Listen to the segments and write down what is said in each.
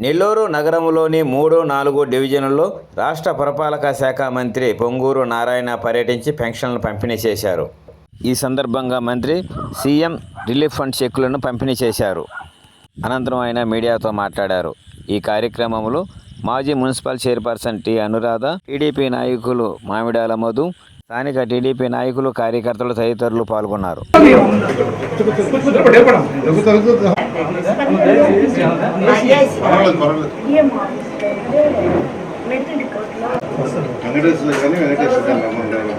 నెల్లూరు నగరంలోని మూడు నాలుగు డివిజన్లలో రాష్ట్ర పురపాలక శాఖ మంత్రి పొంగూరు నారాయణ పర్యటించి పెన్షన్లు పంపిణీ చేశారు. ఈ సందర్భంగా మంత్రి సీఎం రిలీఫ్ ఫండ్ చెక్కులను పంపిణీ చేశారు. అనంతరం ఆయన మీడియాతో మాట్లాడారు. ఈ కార్యక్రమంలో మాజీ municipal chairperson T Anuradha TDP నాయకులు మామిడాల మధు స్థానిక టీడీపీ నాయకులు కార్యకర్తలు తదితరులు పాల్గొన్నారు. వెంకటేశ్వర కానీ వెంకటేశ్వర కానీ రమ్మంటారు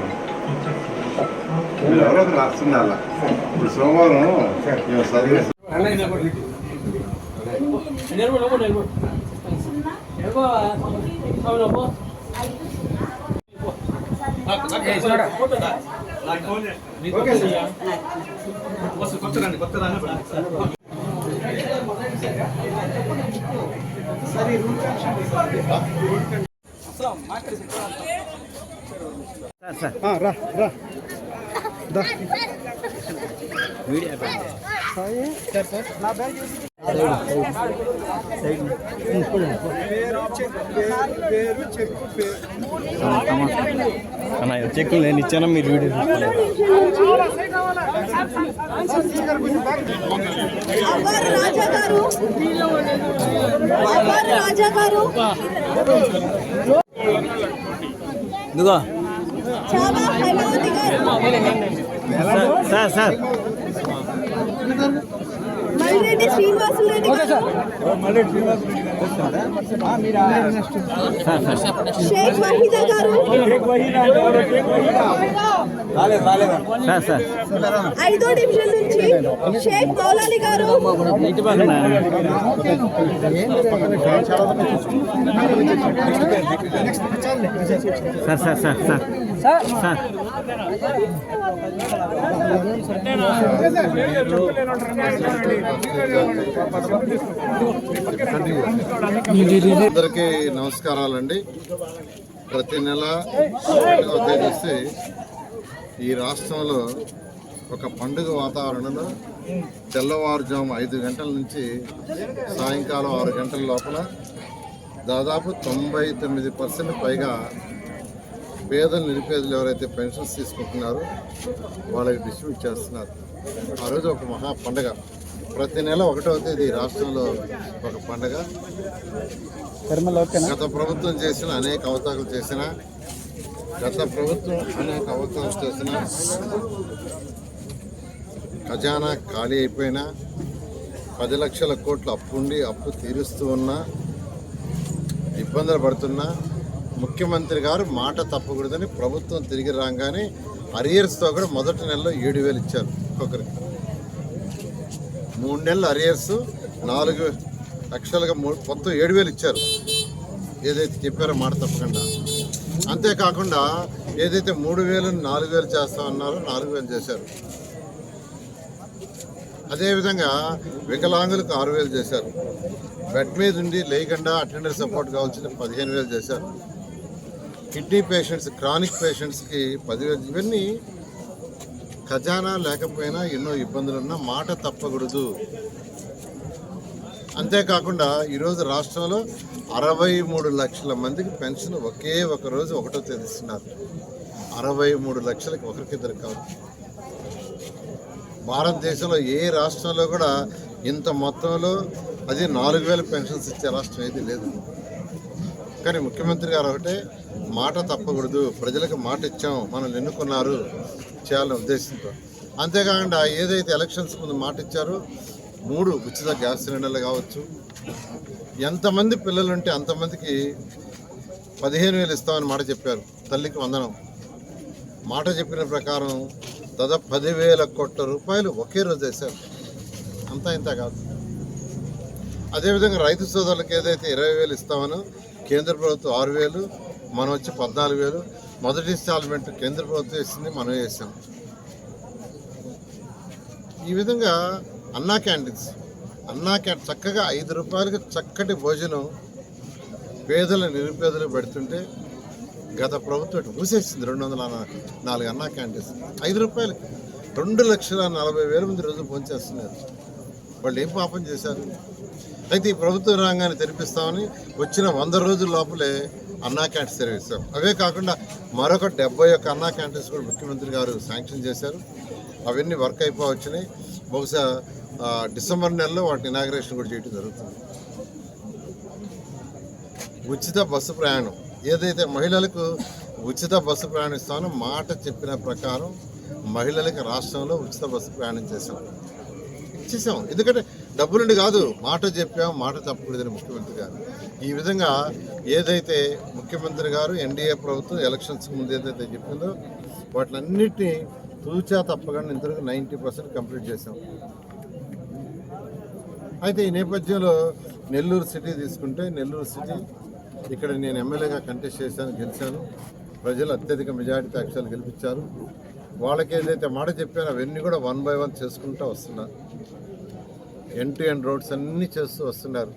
మీరు రా ఒకరు రాస్తుండాల ఇప్పుడు సోమవారం మేము సర్వీస్ అన్న చెక్కులు నేను ఇచ్చాను మీరు వీడియో ఇదిగో sir sir. Thank. Malreddy Srinivasulu Reddy గారు షేక్ వహీదా గారు సార్ సార్ ఐదో డివిజన్ నుంచి షేక్ మౌలాలి గారు sir sir sir sir sir అందరికీ నమస్కారాలండి. ప్రతి నెల ఒకటవ తేదీ ఈ రాష్ట్రంలో ఒక పండుగ వాతావరణంలో తెల్లవారుజాము ఐదు గంటల నుంచి సాయంకాలం ఆరు గంటల లోపల దాదాపు తొంభై తొమ్మిది పర్సెంట్ పైగా పేదలు నిరుపేదలు ఎవరైతే పెన్షన్స్ తీసుకుంటున్నారో వాళ్ళకి డిస్ట్రిబ్యూట్ చేస్తున్నారు. ఆ రోజు ఒక మహా పండుగ. ప్రతి నెల ఒకటవ తేదీ రాష్ట్రంలో ఒక పండుగ. గత ప్రభుత్వం చేసిన అనేక అవతారాలు చేసిన గత ప్రభుత్వం అనేక అవతారాలు చేసిన ఖజానా ఖాళీ అయిపోయినా పది లక్షల కోట్ల అప్పు ఉండి అప్పు తీరుస్తూ ఉన్నా ఇబ్బందులు పడుతున్నా ముఖ్యమంత్రి గారు మాట తప్పకూడదని ప్రభుత్వం తిరిగి రాగానే అరియర్స్తో కూడా మొదటి నెలలో ఏడు వేలు ఇచ్చారు ఒక్కొక్కరికి. మూడు నెలలు అరియర్స్ నాలుగు లక్షలుగా మూడు మొత్తం ఏడు వేలు ఇచ్చారు. ఏదైతే చెప్పారో మాట తప్పకుండా. అంతేకాకుండా ఏదైతే మూడు వేలు నాలుగు వేలు చేస్తామన్నారో నాలుగు వేలు చేశారు. అదేవిధంగా వికలాంగులకు ఆరు వేలు చేశారు. బెడ్ మీద ఉండి లేకుండా అటెండర్ సపోర్ట్ కావాల్సిన పదిహేను వేలు చేశారు. కిడ్నీ పేషెంట్స్ క్రానిక్ పేషెంట్స్కి పదివేలు ఇవన్నీ ఖజానా లేకపోయినా ఎన్నో ఇబ్బందులున్నా మాట తప్పకూడదు. అంతేకాకుండా ఈరోజు రాష్ట్రంలో అరవై మూడు లక్షల మందికి పెన్షన్ ఒకే ఒక రోజు ఒకటో తెలుస్తున్నారు అరవై మూడు లక్షలకి ఒకరికిద్దరు కాదు. భారతదేశంలో ఏ రాష్ట్రంలో కూడా ఇంత మొత్తంలో అది నాలుగు వేల పెన్షన్స్ ఇచ్చే రాష్ట్రం ఏది లేదు. కానీ ముఖ్యమంత్రి గారు ఒకటే మాట తప్పకూడదు. ప్రజలకు మాట ఇచ్చాం మనల్ని ఎన్నుకున్నారు. చేయాలనే ఉద్దేశంతో. అంతేకాకుండా ఏదైతే ఎలక్షన్స్ ముందు మాట ఇచ్చారో మూడు ఉచిత గ్యాస్ సిలిండర్లు కావచ్చు. ఎంతమంది పిల్లలు ఉంటే అంతమందికి పదిహేను వేలు ఇస్తామని మాట చెప్పారు. తల్లికి వందనం. మాట చెప్పిన ప్రకారం దాదాపు పదివేల కోట్ల రూపాయలు ఒకే రోజు వేశారు. అంతా ఇంత కాదు. అదేవిధంగా రైతు సోదరులకు ఏదైతే ఇరవై వేలు ఇస్తామనో కేంద్ర ప్రభుత్వం ఆరు వేలు మనం వచ్చి పద్నాలుగు వేలు మొదటి ఇన్స్టాల్మెంట్ కేంద్ర ప్రభుత్వం ఇస్తుంది మనం వేసాం ఈ విధంగా అన్నా క్యాంటీన్స్ అన్నా క్యాంటీన్ చక్కగా ఐదు రూపాయలకి చక్కటి భోజనం పేదల నిరుపేదలు పెడుతుంటే గత ప్రభుత్వం మూసేసింది రెండు వందల నాలుగు అన్నా క్యాంటీన్స్. ఐదు రూపాయలకి రెండు లక్షల నలభై వేల మంది రోజు భోంచేస్తున్నారు. వాళ్ళు ఏం పాపం చేశారు? అయితే ఈ ప్రభుత్వ రంగాన్ని తెరిపిస్తామని వచ్చిన వంద రోజుల లోపలే అన్నా క్యాంటీన్ సర్వీస్ అవే కాకుండా మరొక డెబ్బై ఒక్క అన్నా క్యాంటీన్స్ కూడా ముఖ్యమంత్రి గారు శాంక్షన్ చేశారు. అవన్నీ వర్క్ అయిపోవచ్చినాయి బహుశా డిసెంబర్ నెలలో వాటి ఇనాగ్రేషన్ కూడా చేయడం జరుగుతుంది. ఉచిత బస్సు ప్రయాణం. ఏదైతే మహిళలకు ఉచిత బస్సు ప్రయాణిస్తామో మాట చెప్పిన ప్రకారం మహిళలకు రాష్ట్రంలో ఉచిత బస్సు ప్రయాణం చేశాం. ఇచ్చేసాం ఎందుకంటే డబ్బులుండి కాదు. మాట చెప్పాం మాట తప్పకూడదని ముఖ్యమంత్రి గారు. ఈ విధంగా ఏదైతే ముఖ్యమంత్రి గారు ఎన్డీఏ ప్రభుత్వం ఎలక్షన్స్ ముందు ఏదైతే చెప్పిందో వాటిలన్నిటినీ తూచా తప్పకుండా ఇంతవరకు నైంటీ పర్సెంట్ కంప్లీట్ చేసాం అయితే ఈ నేపథ్యంలో నెల్లూరు సిటీ తీసుకుంటే నెల్లూరు సిటీ ఇక్కడ నేను ఎమ్మెల్యేగా కంటెస్ట్ చేశాను గెలిచాను. ప్రజలు అత్యధిక మెజారిటీ అక్షరాలు గెలిపించారు. వాళ్ళకి ఏదైతే మాట చెప్పారో అవన్నీ కూడా వన్ బై వన్ చేసుకుంటూ వస్తున్నారు. ఎన్ టు ఎండ్ రోడ్స్ అన్నీ చేస్తూ వస్తున్నారు.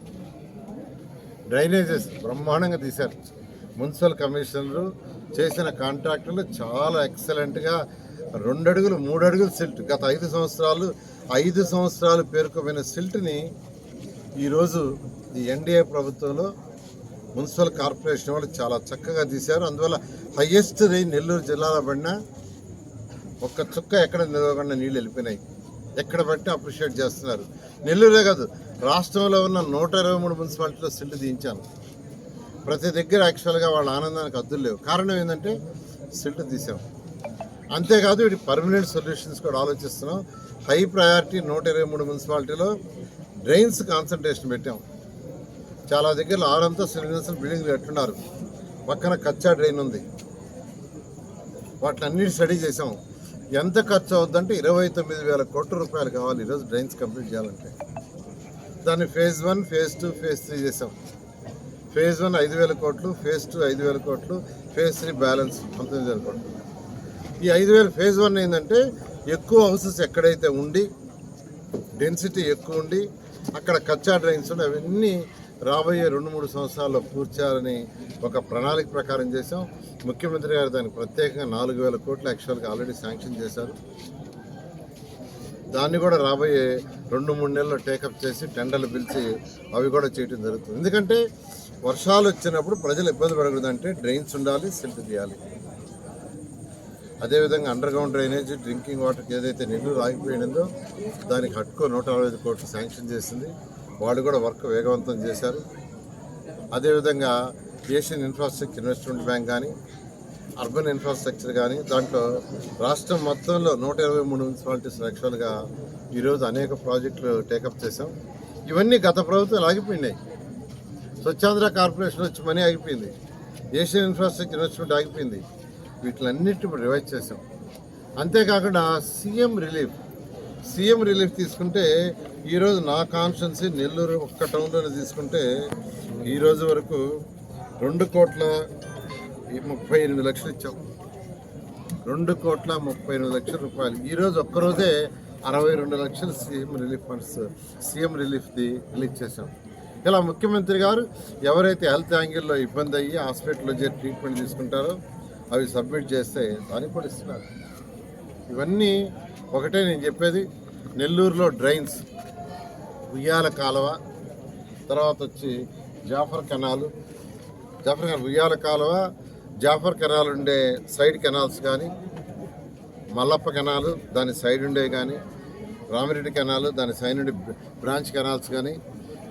డ్రైనేజెస్ బ్రహ్మాండంగా తీశారు. మున్సిపల్ కమిషనర్లు చేసిన కాంట్రాక్టులు చాలా ఎక్సలెంట్గా రెండు అడుగులు మూడు అడుగులు సిల్ట్. గత ఐదు సంవత్సరాలు ఐదు సంవత్సరాలు పేర్కొమైన సిల్ట్ని ఈరోజు ఈ ఎన్డీఏ ప్రభుత్వంలో మున్సిపల్ కార్పొరేషన్ వాళ్ళు చాలా చక్కగా తీశారు. అందువల్ల హయ్యెస్ట్ నెల్లూరు జిల్లాలో పడిన ఒక్క చుక్క ఎక్కడ నిలవకుండా నీళ్ళు వెళ్ళిపోయినాయి. ఎక్కడ బట్టి అప్రిషియేట్ చేస్తున్నారు. నెల్లూరే కాదు రాష్ట్రంలో ఉన్న నూట ఇరవై మూడు మున్సిపాలిటీలో సిల్లు తీయించాను. ప్రతి దగ్గర యాక్చువల్గా వాళ్ళ ఆనందానికి అద్దులు లేవు. కారణం ఏంటంటే సిల్ట్ తీసాం. అంతేకాదు వీటి పర్మనెంట్ సొల్యూషన్స్ కూడా ఆలోచిస్తున్నాం. హై ప్రయారిటీ నూట ఇరవై మూడు మున్సిపాలిటీలో డ్రైన్స్ కాన్సన్ట్రేషన్ పెట్టాం. చాలా దగ్గర ఆరంతా సిలిండర్స్ బిల్డింగ్లు కట్టున్నారు పక్కన కచ్చా డ్రైన్ ఉంది. వాటిని స్టడీ చేసాం ఎంత ఖర్చు అవుద్దంటే ఇరవై తొమ్మిది వేల కోట్ల రూపాయలు కావాలి ఈరోజు డ్రైన్స్ కంప్లీట్ చేయాలంటే. దాన్ని phase one phase two phase three చేసాం. ఫేజ్ వన్ ఐదు వేల కోట్లు ఫేజ్ టూ ఐదు వేల కోట్లు ఫేజ్ త్రీ బ్యాలెన్స్ పంతొమ్మిది వేల కోట్లు. ఈ ఐదు వేల ఫేజ్ వన్ ఏంటంటే ఎక్కువ హౌసెస్ ఎక్కడైతే ఉండి డెన్సిటీ ఎక్కువ ఉండి అక్కడ కచ్చా డ్రైన్స్ ఉండి అవన్నీ రాబోయే రెండు మూడు సంవత్సరాల్లో పూర్చాలని ఒక ప్రణాళిక ప్రకారం చేసాం ముఖ్యమంత్రి గారు దానికి ప్రత్యేకంగా నాలుగు వేల కోట్ల యాక్చువల్గా ఆల్రెడీ శాంక్షన్ చేశారు. దాన్ని కూడా రాబోయే రెండు మూడు నెలల్లో టేకప్ చేసి టెండర్లు పిలిచి అవి కూడా చేయడం జరుగుతుంది. ఎందుకంటే వర్షాలు వచ్చినప్పుడు ప్రజలు ఇబ్బంది పడకూడదంటే డ్రైన్స్ ఉండాలి సిల్ట్ తీయాలి. అదేవిధంగా అండర్ గ్రౌండ్ డ్రైనేజ్ డ్రింకింగ్ వాటర్కి ఏదైతే నెల్లూరు రాగిపోయిందో దానికి హట్కో నూట అరవై కోట్లు శాంక్షన్ చేసింది. వాళ్ళు కూడా వర్క్ వేగవంతం చేశారు. అదేవిధంగా ఏషియన్ ఇన్ఫ్రాస్ట్రక్చర్ ఇన్వెస్ట్మెంట్ బ్యాంక్ కానీ అర్బన్ ఇన్ఫ్రాస్ట్రక్చర్ కానీ దాంట్లో రాష్ట్రం మొత్తంలో నూట ఇరవై మూడు మున్సిపాలిటీస్ యాక్చువల్గా ఈరోజు అనేక ప్రాజెక్టులు టేకప్ చేశాం. ఇవన్నీ గత ప్రభుత్వాలు ఆగిపోయినాయి. స్వచ్ఛాంధ్ర కార్పొరేషన్ వచ్చి మనీ ఆగిపోయింది. ఏషియన్ ఇన్ఫ్రాస్ట్రక్చర్ ఇన్వెస్ట్మెంట్ ఆగిపోయింది. వీటిలన్నిటి ఇప్పుడు రివైజ్ చేసాం అంతేకాకుండా సీఎం రిలీఫ్ సీఎం రిలీఫ్ తీసుకుంటే ఈరోజు నా కాన్స్టెన్సీ నెల్లూరు ఒక్క టౌన్లోనే తీసుకుంటే ఈరోజు వరకు రెండు కోట్ల ముప్పై ఎనిమిది లక్షలు ఇచ్చాం. రెండు కోట్ల ముప్పై ఎనిమిది లక్షల రూపాయలు. ఈరోజు ఒక్కరోజే అరవై రెండు లక్షలు సీఎం రిలీఫ్ ఫండ్స్ సీఎం రిలీఫ్ది రిలీజ్ చేశాం. ఇలా ముఖ్యమంత్రి గారు ఎవరైతే హెల్త్ యాంగిల్లో ఇబ్బంది అయ్యి హాస్పిటల్లో చేరి ట్రీట్మెంట్ తీసుకుంటారో అవి సబ్మిట్ చేస్తే దానికి కూడా ఇస్తున్నారు. ఇవన్నీ ఒకటే నేను చెప్పేది నెల్లూరులో డ్రైన్స్ ఉయ్యాల కాలువ తర్వాత వచ్చి జాఫర్ కెనాలు. జాఫర్ కెనాల్ ఉయ్యాల కాలువ జాఫర్ కెనాల్ ఉండే సైడ్ కెనాల్స్ కానీ మల్లప్ప కెనాలు దాని సైడ్ ఉండే కానీ రామిరెడ్డి కెనాలు దాని సైడ్ నుండి బ్రాంచ్ కెనాల్స్ కానీ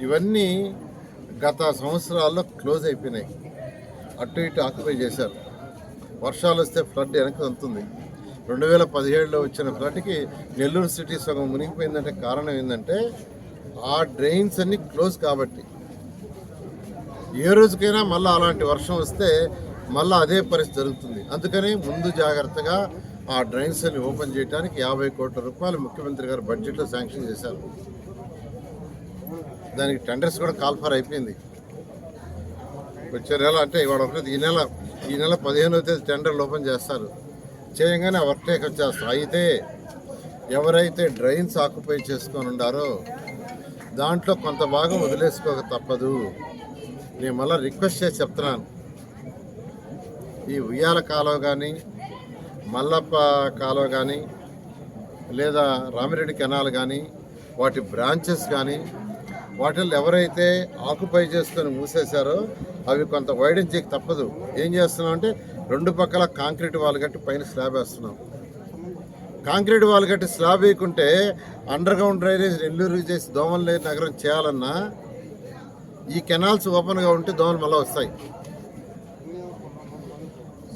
ఇవన్నీ గత సంవత్సరాల్లో క్లోజ్ అయిపోయినాయి. అటు ఇటు ఆక్యుపై చేశారు. వర్షాలు వస్తే ఫ్లడ్ వెనక్కి వెళ్తుంది రెండు వేల పదిహేడులో వచ్చిన ఫ్లడ్కి నెల్లూరు సిటీ సగం మునిగిపోయిందంటే కారణం ఏంటంటే ఆ డ్రైన్స్ అన్నీ క్లోజ్ కాబట్టి. ఏ రోజుకైనా మళ్ళీ అలాంటి వర్షం వస్తే మళ్ళీ అదే పరిస్థితి జరుగుతుంది. అందుకని ముందు జాగ్రత్తగా ఆ డ్రైన్స్ని ఓపెన్ చేయడానికి యాభై కోట్ల రూపాయలు ముఖ్యమంత్రి గారు బడ్జెట్లో శాంక్షన్ చేశారు. దానికి టెండర్స్ కూడా కాల్ఫర్ అయిపోయింది. వచ్చే నెల అంటే ఇవాళ ఒకటి ఈ నెల ఈ నెల పదిహేనవ తేదీ టెండర్లు ఓపెన్ చేస్తారు. చేయగానే వర్క్ టేక్ వచ్చేస్తారు అయితే ఎవరైతే డ్రైన్స్ ఆక్యుపై చేసుకొని ఉండారో దాంట్లో కొంత భాగం వదిలేసుకోక తప్పదు. నేను మళ్ళీ రిక్వెస్ట్ చేసి చెప్తున్నాను. ఈ ఉయ్యాల కాలువ కానీ మల్లప్ప కాలువ కానీ లేదా రామిరెడ్డి కెనాల్ కానీ వాటి బ్రాంచెస్ కానీ వాటిల్లో ఎవరైతే ఆకుపై చేసుకొని మూసేశారో అవి కొంత వైడెన్ చేయక తప్పదు. ఏం చేస్తున్నాం అంటే రెండు పక్కల కాంక్రీట్ వాళ్ళు కట్టి పైన స్లాబ్ వేస్తున్నాం. కాంక్రీట్ వాళ్ళు కట్టి స్లాబ్ వేయకుంటే అండర్ గ్రౌండ్ డ్రైనేజ్ నెల్లూరు చేసి దోమలు నగరం చేయాలన్నా ఈ కెనాల్స్ ఓపెన్గా ఉంటే దోమలు మళ్ళీ వస్తాయి.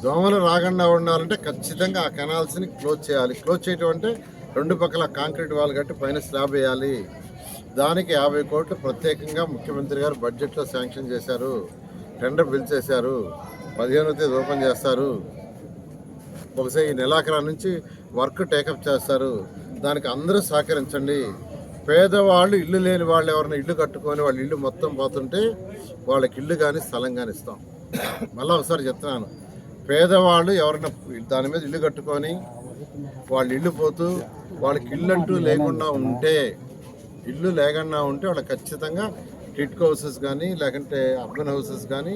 దోమలు రాకుండా ఉండాలంటే ఖచ్చితంగా ఆ కెనాల్స్ని క్లోజ్ చేయాలి. క్లోజ్ చేయటం అంటే రెండు పక్కల కాంక్రీట్ వాల్ కట్టి పైన స్లాబ్ వేయాలి. దానికి యాభై కోట్లు ప్రత్యేకంగా ముఖ్యమంత్రి గారు బడ్జెట్లో శాంక్షన్ చేశారు. టెండర్ పిలిచేశారు పదిహేను తేదీ ఓపెన్ చేస్తారు. ఒకసారి ఈ నెలాఖరా నుంచి వర్క్ టేకప్ చేస్తారు. దానికి అందరూ సహకరించండి. పేదవాళ్ళు ఇల్లు లేని వాళ్ళు ఎవరైనా ఇల్లు కట్టుకొని వాళ్ళ ఇల్లు మొత్తం పోతుంటే వాళ్ళకి ఇల్లు కానీ స్థలం కానీ ఇస్తాం. మళ్ళీ ఒకసారి చెప్తున్నాను. పేదవాళ్ళు ఎవరైనా దాని మీద ఇల్లు కట్టుకొని వాళ్ళు ఇల్లు పోతూ వాళ్ళకి ఇల్లు అంటూ లేకుండా ఉంటే ఇల్లు లేకుండా ఉంటే వాళ్ళకి ఖచ్చితంగా టిట్ హౌసెస్ కానీ లేకుంటే అర్బన్ హౌసెస్ కానీ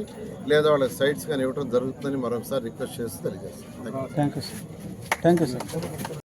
లేదా వాళ్ళకి సైట్స్ కానీ ఇవ్వడం జరుగుతుందని మరొకసారి రిక్వెస్ట్ చేస్తే తెలియజేస్తాను. Thank you sir. Thank you sir.